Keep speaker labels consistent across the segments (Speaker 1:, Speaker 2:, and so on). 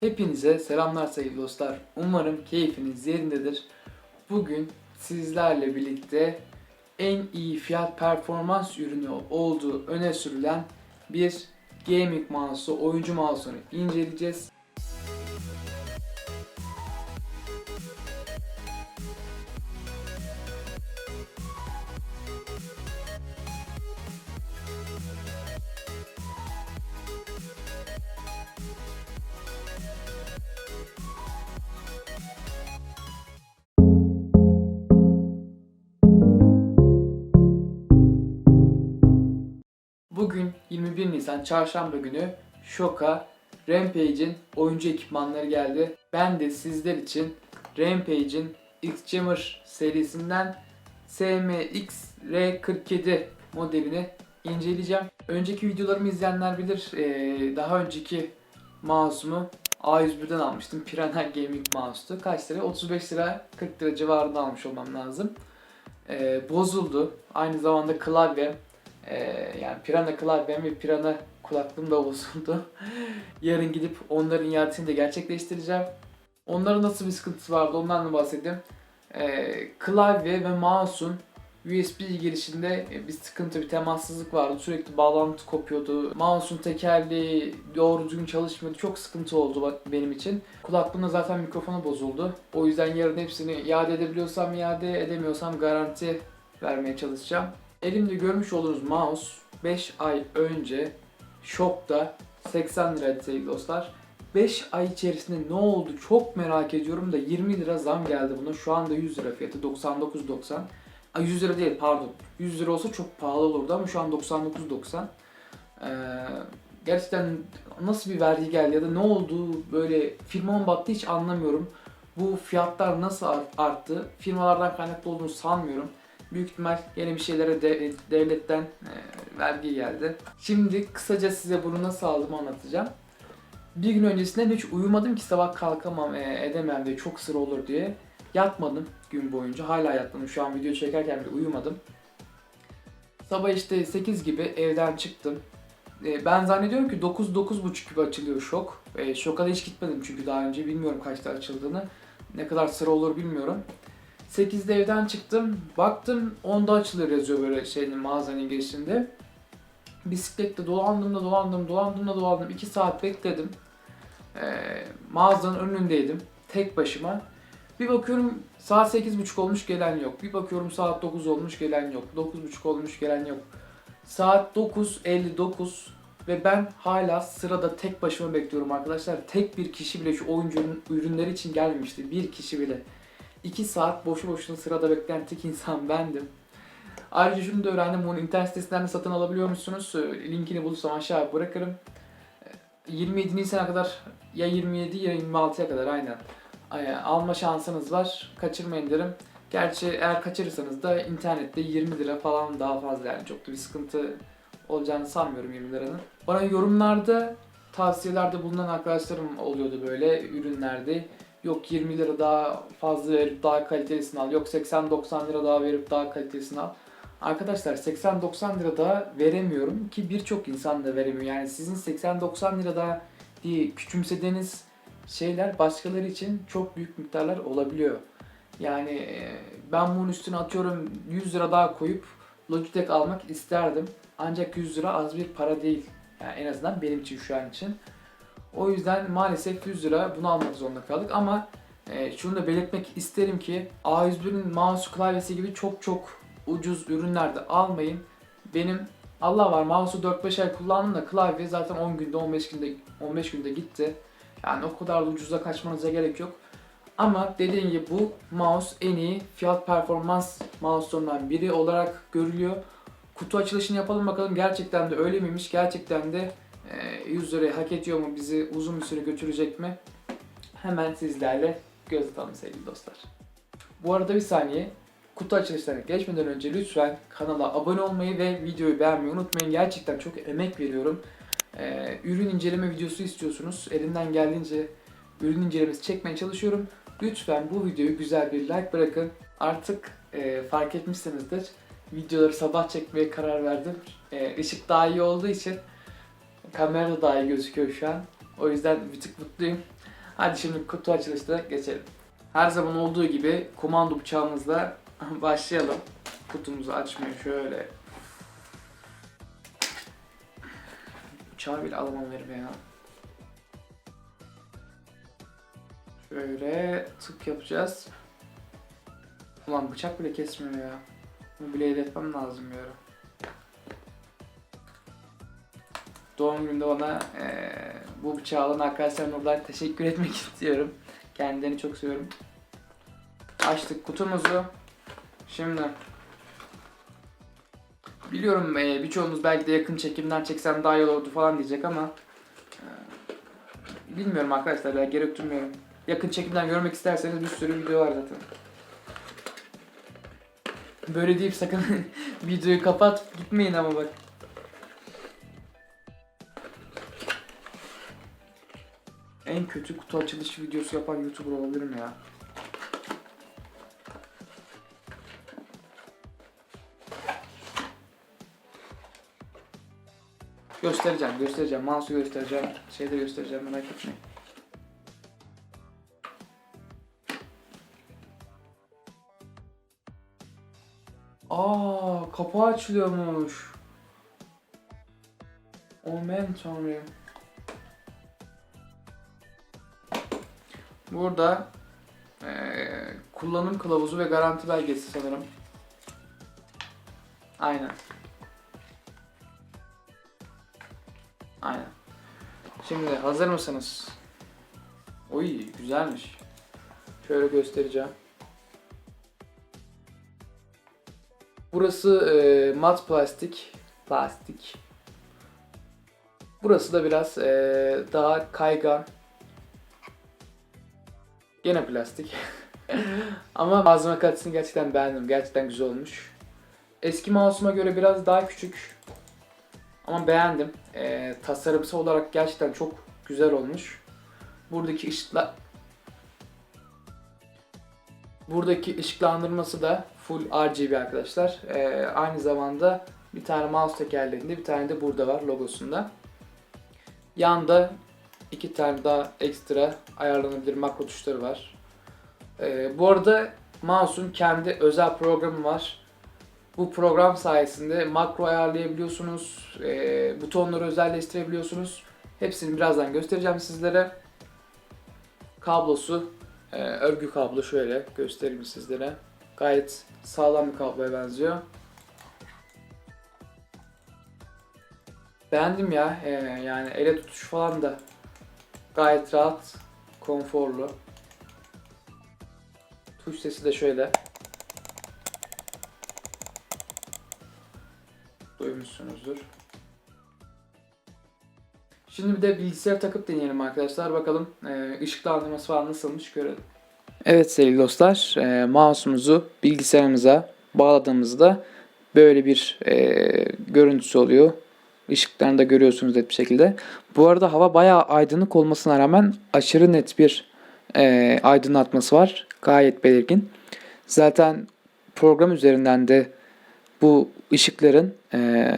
Speaker 1: Hepinize selamlar sevgili dostlar. Umarım keyfiniz yerindedir. Bugün sizlerle birlikte en iyi fiyat performans ürünü olduğu öne sürülen bir gaming mouse'u, oyuncu mouse'unu inceleyeceğiz. 21 Nisan Çarşamba günü Şoka Rampage'in oyuncu ekipmanları geldi. Ben de sizler için Rampage'in X-Jammer serisinden SMX R47 modelini inceleyeceğim. Önceki videolarımı izleyenler bilir. Ee, daha önceki mouse'umu A101'den almıştım. Piranha Gaming mouse'tu. Kaç lira? 35 lira 40 lira civarında almış olmam lazım. Ee, bozuldu. Aynı zamanda klavye ee, yani Pirana klavyem ve Pirana kulaklığım da bozuldu. Yarın gidip onların iadesini de gerçekleştireceğim. Onların nasıl bir sıkıntısı vardı ondan da bahsedeyim. Ee, klavye ve mouse'un USB girişinde bir sıkıntı, bir temassızlık vardı. Sürekli bağlantı kopuyordu. Mouse'un tekerleği doğru düzgün çalışmıyordu. Çok sıkıntı oldu benim için. Kulaklığımda zaten mikrofonu bozuldu. O yüzden yarın hepsini iade edebiliyorsam iade edemiyorsam garanti vermeye çalışacağım. Elimde görmüş olduğunuz mouse 5 ay önce Şok'ta 80 liraydı sevgili dostlar. 5 ay içerisinde ne oldu çok merak ediyorum da 20 lira zam geldi buna. Şu anda 100 lira fiyatı 99.90. Ay 100 lira değil pardon. 100 lira olsa çok pahalı olurdu ama şu an 99.90. Ee, gerçekten nasıl bir vergi geldi ya da ne oldu böyle firmamın battı hiç anlamıyorum. Bu fiyatlar nasıl art- arttı? Firmalardan kaynaklı olduğunu sanmıyorum. Büyük ihtimal yeni bir şeylere de- devletten e, vergi geldi. Şimdi kısaca size bunu nasıl aldığımı anlatacağım. Bir gün öncesinden hiç uyumadım ki sabah kalkamam e, edemem diye çok sıra olur diye. Yatmadım gün boyunca. Hala yatmadım. Şu an video çekerken bile uyumadım. Sabah işte 8 gibi evden çıktım. E, ben zannediyorum ki 9-9.30 gibi açılıyor şok. E, şoka da hiç gitmedim çünkü daha önce bilmiyorum kaçta açıldığını. Ne kadar sıra olur bilmiyorum. 8'de evden çıktım. Baktım 10'da açılıyor yazıyor böyle şeyin mağazanın girişinde. Bisikletle dolandım da dolandım, dolandım da dolandım. 2 saat bekledim. Ee, mağazanın önündeydim. Tek başıma. Bir bakıyorum saat 8.30 olmuş gelen yok. Bir bakıyorum saat 9 olmuş gelen yok. 9.30 olmuş gelen yok. Saat 9.59 ve ben hala sırada tek başıma bekliyorum arkadaşlar. Tek bir kişi bile şu oyuncu ürünleri için gelmemişti. Bir kişi bile. 2 saat boşu boşuna sırada bekleyen tek insan bendim. Ayrıca şunu da öğrendim. Bunu internet sitesinden de satın alabiliyormuşsunuz. Ee, Linkini bulursam aşağı bırakırım. Ee, 27 Nisan'a kadar ya 27 ya 26'ya kadar aynen. Ee, Alma şansınız var. Kaçırmayın derim. Gerçi eğer kaçırırsanız da internette 20 lira falan daha fazla yani çok da bir sıkıntı olacağını sanmıyorum 20 liranın. Bana yorumlarda tavsiyelerde bulunan arkadaşlarım oluyordu böyle ürünlerde yok 20 lira daha fazla verip daha kalitelisini al. Yok 80-90 lira daha verip daha kalitesini al. Arkadaşlar 80-90 lira daha veremiyorum ki birçok insan da veremiyor. Yani sizin 80-90 lira daha diye küçümsediğiniz şeyler başkaları için çok büyük miktarlar olabiliyor. Yani e, ben bunun üstüne atıyorum 100 lira daha koyup Logitech almak isterdim. Ancak 100 lira az bir para değil. Yani en azından benim için şu an için. O yüzden maalesef 100 lira bunu almak zorunda kaldık ama e, şunu da belirtmek isterim ki A101'in mouse klavyesi gibi çok çok ucuz ürünler de almayın. Benim Allah var mouse'u 4-5 ay kullandım da klavye zaten 10 günde 15 günde 15 günde gitti. Yani o kadar da ucuza kaçmanıza gerek yok. Ama dediğim gibi bu mouse en iyi fiyat performans mouse'larından biri olarak görülüyor. Kutu açılışını yapalım bakalım gerçekten de öyle miymiş? Gerçekten de 100 lirayı hak ediyor mu? Bizi uzun bir süre götürecek mi? Hemen sizlerle göz atalım sevgili dostlar. Bu arada bir saniye. Kutu açılışlarına geçmeden önce lütfen kanala abone olmayı ve videoyu beğenmeyi unutmayın. Gerçekten çok emek veriyorum. Ee, ürün inceleme videosu istiyorsunuz. Elimden geldiğince ürün incelemesi çekmeye çalışıyorum. Lütfen bu videoyu güzel bir like bırakın. Artık e, fark etmişsinizdir. Videoları sabah çekmeye karar verdim. E, ışık daha iyi olduğu için kamerada daha iyi gözüküyor şu an. O yüzden bir tık mutluyum. Hadi şimdi kutu açılışına geçelim. Her zaman olduğu gibi komando bıçağımızla başlayalım. Kutumuzu açmaya şöyle. Bıçağı bile alamam verime ya. Şöyle tık yapacağız. Ulan bıçak bile kesmiyor ya. Bunu bile etmem lazım bir. Doğum gününde bana eee, bu bıçağı alan arkadaşlarıma buradan teşekkür etmek istiyorum. Kendilerini çok seviyorum. Açtık kutumuzu. Şimdi biliyorum eee, birçoğunuz belki de yakın çekimden çeksem daha iyi olurdu falan diyecek ama eee, bilmiyorum arkadaşlar ya gerek duymuyorum. Yakın çekimden görmek isterseniz bir sürü video var zaten. Böyle deyip sakın videoyu kapat gitmeyin ama bak. En kötü kutu açılışı videosu yapan YouTuber olabilirim ya. Göstereceğim, göstereceğim. Mouse'u göstereceğim. Şeyde göstereceğim merak etmeyin. Aa, kapağı açılıyormuş. Aman tanrım. Burada eee, kullanım kılavuzu ve garanti belgesi sanırım. Aynen. Aynen. Şimdi hazır mısınız? Oy güzelmiş. Şöyle göstereceğim. Burası eee, mat plastik. Plastik. Burası da biraz eee, daha kaygan. Gene plastik. Ama malzeme kalitesini gerçekten beğendim. Gerçekten güzel olmuş. Eski mouse'uma göre biraz daha küçük. Ama beğendim. Ee, tasarımsal olarak gerçekten çok güzel olmuş. Buradaki ışıkla Buradaki ışıklandırması da full RGB arkadaşlar. Ee, aynı zamanda bir tane mouse tekerleğinde bir tane de burada var logosunda. Yanda iki tane daha ekstra ayarlanabilir makro tuşları var. Ee, bu arada mouse'un kendi özel programı var. Bu program sayesinde makro ayarlayabiliyorsunuz, e, butonları özelleştirebiliyorsunuz. Hepsini birazdan göstereceğim sizlere. Kablosu, e, örgü kablo şöyle göstereyim sizlere. Gayet sağlam bir kabloya benziyor. Beğendim ya, e, yani ele tutuş falan da Gayet rahat, konforlu. Tuş sesi de şöyle. Duymuşsunuzdur. Şimdi bir de bilgisayar takıp deneyelim arkadaşlar. Bakalım e, ışıklandırması falan nasılmış görelim. Evet sevgili dostlar, e, mouse'umuzu bilgisayarımıza bağladığımızda böyle bir e, görüntüsü oluyor. Işıklarını da görüyorsunuz net bir şekilde. Bu arada hava bayağı aydınlık olmasına rağmen aşırı net bir e, aydınlatması var. Gayet belirgin. Zaten program üzerinden de bu ışıkların e,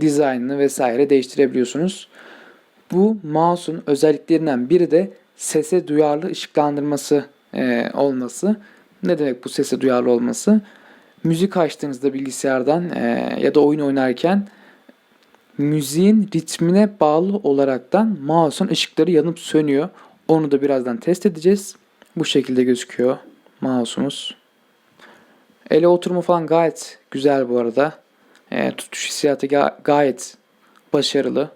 Speaker 1: dizaynını vesaire değiştirebiliyorsunuz. Bu mouse'un özelliklerinden biri de sese duyarlı ışıklandırması e, olması. Ne demek bu sese duyarlı olması? Müzik açtığınızda bilgisayardan e, ya da oyun oynarken müziğin ritmine bağlı olaraktan mouse'un ışıkları yanıp sönüyor. Onu da birazdan test edeceğiz. Bu şekilde gözüküyor mouse'umuz. Ele oturma falan gayet güzel bu arada. E, tutuş hissiyatı ga- gayet başarılı.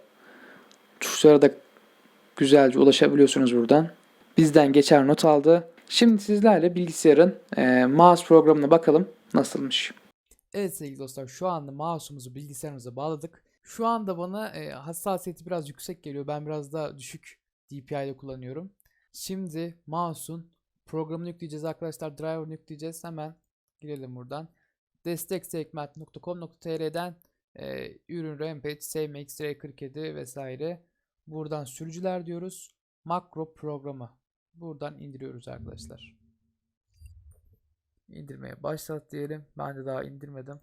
Speaker 1: Tuşlara da güzelce ulaşabiliyorsunuz buradan. Bizden geçer not aldı. Şimdi sizlerle bilgisayarın e, mouse programına bakalım nasılmış. Evet sevgili dostlar şu anda mouse'umuzu bilgisayarımıza bağladık. Şu anda bana e, hassasiyeti biraz yüksek geliyor. Ben biraz daha düşük DPI ile kullanıyorum. Şimdi mouse'un programını yükleyeceğiz arkadaşlar. Driver'ını yükleyeceğiz. Hemen girelim buradan. desteksegment.com.tr'den e, ürün Rampage, SMX, R47 vesaire. Buradan sürücüler diyoruz. Makro programı. Buradan indiriyoruz arkadaşlar. İndirmeye başlat diyelim. Ben de daha indirmedim.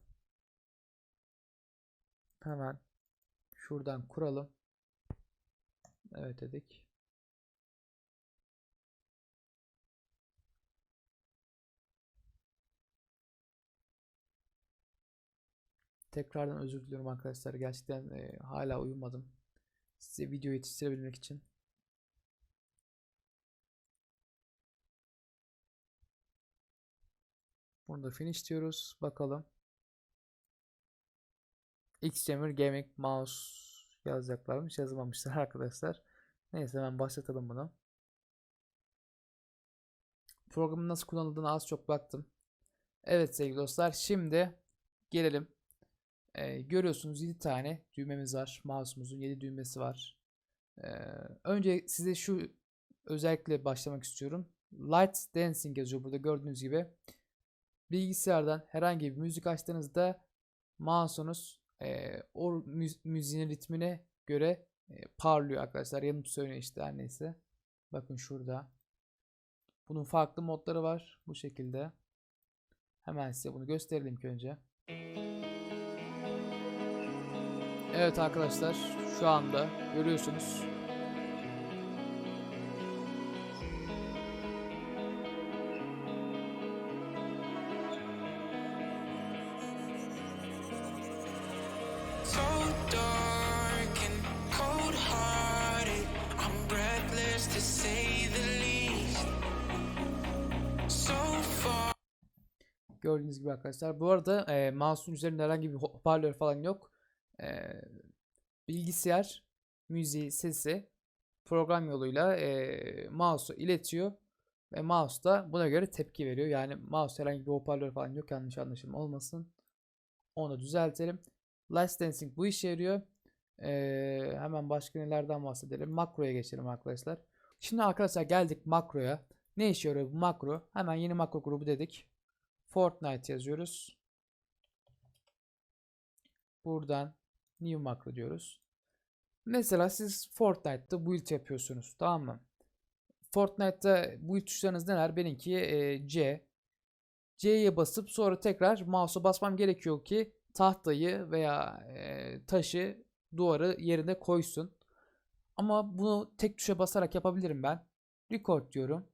Speaker 1: Hemen Şuradan kuralım. Evet dedik. Tekrardan özür diliyorum arkadaşlar. Gerçekten e, hala uyumadım. Size video yetiştirebilmek için. Bunu da finish diyoruz. Bakalım. Xjammer Gaming Mouse yazacaklarmış. Yazmamışlar arkadaşlar. Neyse hemen başlatalım bunu. Programın nasıl kullanıldığını az çok baktım. Evet sevgili dostlar. Şimdi gelelim. Ee, görüyorsunuz 7 tane düğmemiz var. Mouse'umuzun 7 düğmesi var. Ee, önce size şu özellikle başlamak istiyorum. Light Dancing yazıyor burada gördüğünüz gibi. Bilgisayardan herhangi bir müzik açtığınızda mouse'unuz e, o müz- müziğin ritmine göre e, parlıyor arkadaşlar. Yanıp söylüyor işte her neyse. Bakın şurada. Bunun farklı modları var. Bu şekilde. Hemen size bunu gösterelim ki önce. Evet arkadaşlar şu anda görüyorsunuz.
Speaker 2: Dark and cold hearted. I'm breathless to say the least. So far.
Speaker 1: Gördüğünüz gibi arkadaşlar. Bu arada e, mouse'un üzerinde herhangi bir hoparlör falan yok. E, bilgisayar müziği, sesi program yoluyla e, mouse'a iletiyor. Ve mouse da buna göre tepki veriyor. Yani mouse herhangi bir hoparlör falan yok. Yanlış anlaşılma olmasın. Onu düzeltelim. Last Dancing bu işe yarıyor. E, hemen başka nelerden bahsedelim. Makroya geçelim arkadaşlar. Şimdi arkadaşlar geldik makroya. Ne işe yarıyor bu makro? Hemen yeni makro grubu dedik. Fortnite yazıyoruz. Buradan new macro diyoruz. Mesela siz Fortnite'da build yapıyorsunuz. Tamam mı? Fortnite'da build tuşlarınız neler? Benimki e, C. C'ye basıp sonra tekrar mouse'a basmam gerekiyor ki tahtayı veya taşı duvarı yerine koysun. Ama bunu tek tuşa basarak yapabilirim ben. Record diyorum.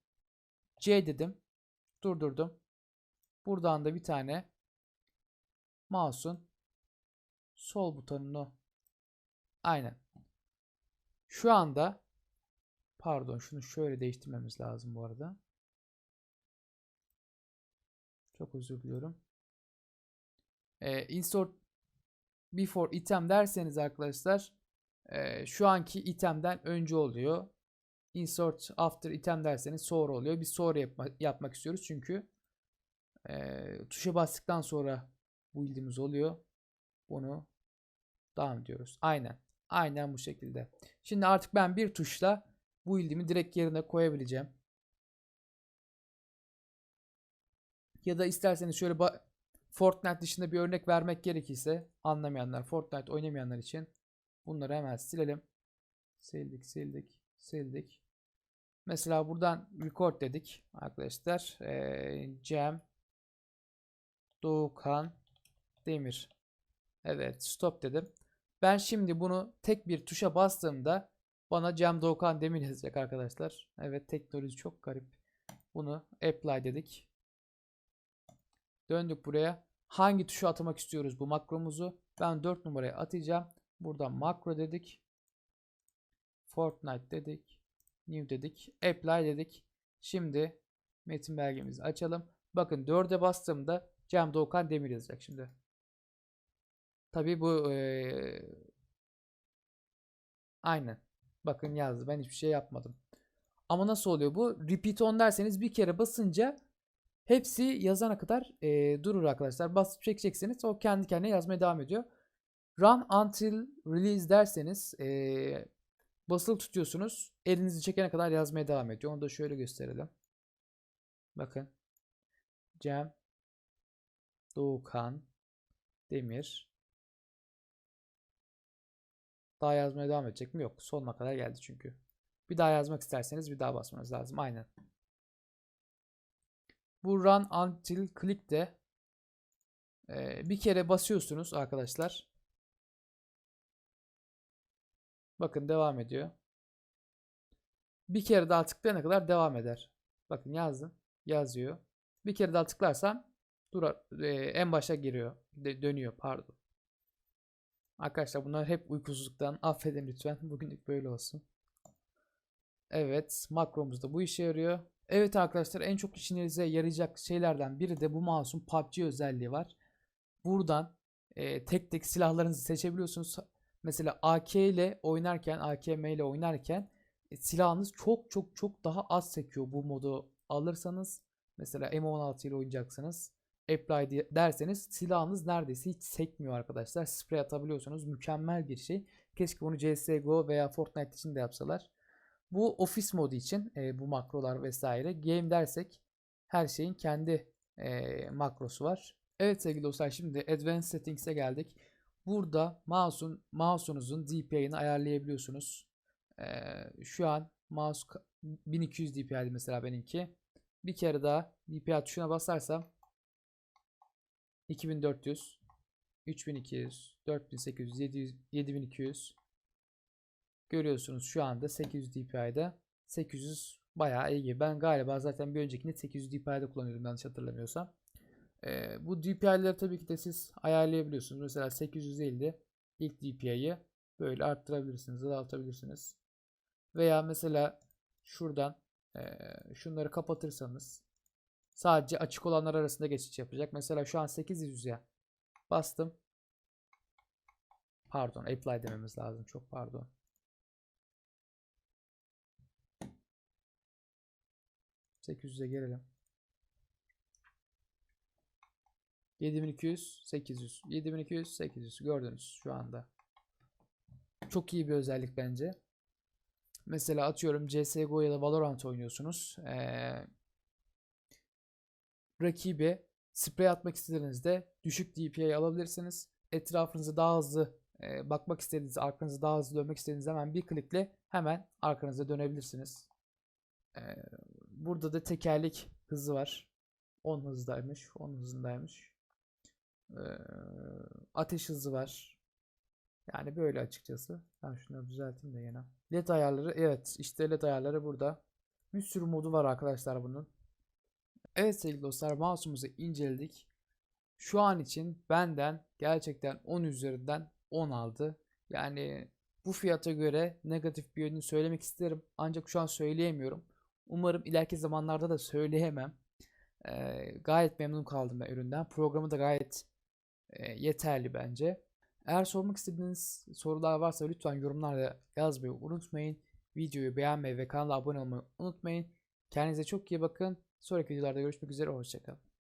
Speaker 1: C dedim. Durdurdum. Buradan da bir tane mouse'un sol butonunu aynen. Şu anda pardon şunu şöyle değiştirmemiz lazım bu arada. Çok özür diliyorum. Ee, insert before item derseniz arkadaşlar e, şu anki itemden önce oluyor. Insert after item derseniz sonra oluyor. Biz sonra yapma, yapmak istiyoruz çünkü e, tuşa bastıktan sonra build'imiz oluyor. Bunu devam ediyoruz. Aynen. Aynen bu şekilde. Şimdi artık ben bir tuşla build'imi direkt yerine koyabileceğim. Ya da isterseniz şöyle Fortnite dışında bir örnek vermek gerekirse anlamayanlar, Fortnite oynamayanlar için bunları hemen silelim. Sildik, sildik, sildik. Mesela buradan record dedik arkadaşlar. Ee, Cem Doğukan Demir. Evet stop dedim. Ben şimdi bunu tek bir tuşa bastığımda bana Cem Doğukan Demir yazacak arkadaşlar. Evet teknoloji çok garip. Bunu apply dedik. Döndük buraya. Hangi tuşa atamak istiyoruz bu makromuzu? Ben 4 numaraya atacağım. Buradan makro dedik. Fortnite dedik. New dedik. Apply dedik. Şimdi metin belgemizi açalım. Bakın 4'e bastığımda Cem Doğukan Demir yazacak şimdi. Tabii bu eee, aynen. Bakın yazdı. Ben hiçbir şey yapmadım. Ama nasıl oluyor bu? Repeat on derseniz bir kere basınca hepsi yazana kadar eee, durur arkadaşlar. Basıp çekeceksiniz. O kendi kendine yazmaya devam ediyor. Run until release derseniz eee basılı tutuyorsunuz. Elinizi çekene kadar yazmaya devam ediyor. Onu da şöyle gösterelim. Bakın. Cem Doğukan Demir daha yazmaya devam edecek mi? Yok. Sonuna kadar geldi çünkü. Bir daha yazmak isterseniz bir daha basmanız lazım. Aynen. Bu run until click de e, bir kere basıyorsunuz arkadaşlar. Bakın devam ediyor. Bir kere daha tıklayana kadar devam eder. Bakın yazdım. Yazıyor. Bir kere daha tıklarsam durar, e, en başa giriyor. De- dönüyor pardon. Arkadaşlar bunlar hep uykusuzluktan. Affedin lütfen. Bugünlük böyle olsun. Evet, makromuz da bu işe yarıyor. Evet arkadaşlar en çok işinize yarayacak şeylerden biri de bu mouse'un PUBG özelliği var. Buradan e, tek tek silahlarınızı seçebiliyorsunuz. Mesela AK ile oynarken, AKM ile oynarken e, silahınız çok çok çok daha az sekiyor bu modu alırsanız. Mesela M16 ile oynayacaksınız. Apply derseniz silahınız neredeyse hiç sekmiyor arkadaşlar. Sprey atabiliyorsunuz. Mükemmel bir şey. Keşke bunu CSGO veya Fortnite için de yapsalar. Bu ofis modu için e, bu makrolar vesaire. Game dersek her şeyin kendi e, makrosu var. Evet sevgili dostlar şimdi Advanced Settings'e geldik. Burada mouse'un mouse'unuzun DPI'ni ayarlayabiliyorsunuz. E, şu an mouse ka- 1200 DPI'di mesela benimki. Bir kere daha DPI tuşuna basarsam 2400 3200 4800 700 7200 Görüyorsunuz şu anda 800 DPI'de 800 bayağı iyi. Ben galiba zaten bir öncekinde 800 DPI'de kullanıyordum yanlış hatırlamıyorsam. Ee, bu DPI'leri tabii ki de siz ayarlayabiliyorsunuz. Mesela 850 ilk DPI'yi böyle arttırabilirsiniz, azaltabilirsiniz. Veya mesela şuradan eee, şunları kapatırsanız sadece açık olanlar arasında geçiş yapacak. Mesela şu an 800 ya. Bastım. Pardon, apply dememiz lazım. Çok pardon. 800'e gelelim. 7200, 800. 7200, 800 gördünüz şu anda. Çok iyi bir özellik bence. Mesela atıyorum CSGO ya da Valorant oynuyorsunuz. Ee, rakibe sprey atmak istediğinizde düşük DPI alabilirsiniz. Etrafınıza daha hızlı e, bakmak istediğiniz, arkanızı daha hızlı dönmek istediğiniz hemen bir klikle hemen arkanıza dönebilirsiniz. Ee, burada da tekerlek hızı var. 10 hızdaymış, 10 hızındaymış. Ee, ateş hızı var. Yani böyle açıkçası. Ben şunları düzelteyim de yine. LED ayarları evet işte LED ayarları burada. Bir sürü modu var arkadaşlar bunun. Evet sevgili dostlar mouse'umuzu inceledik. Şu an için benden gerçekten 10 üzerinden 10 aldı. Yani bu fiyata göre negatif bir yönünü söylemek isterim. Ancak şu an söyleyemiyorum. Umarım ileriki zamanlarda da söyleyemem. Ee, gayet memnun kaldım ben üründen. Programı da gayet e, yeterli bence. Eğer sormak istediğiniz sorular varsa lütfen yorumlarda yazmayı unutmayın. Videoyu beğenmeyi ve kanala abone olmayı unutmayın. Kendinize çok iyi bakın. Sonraki videolarda görüşmek üzere. Hoşçakalın.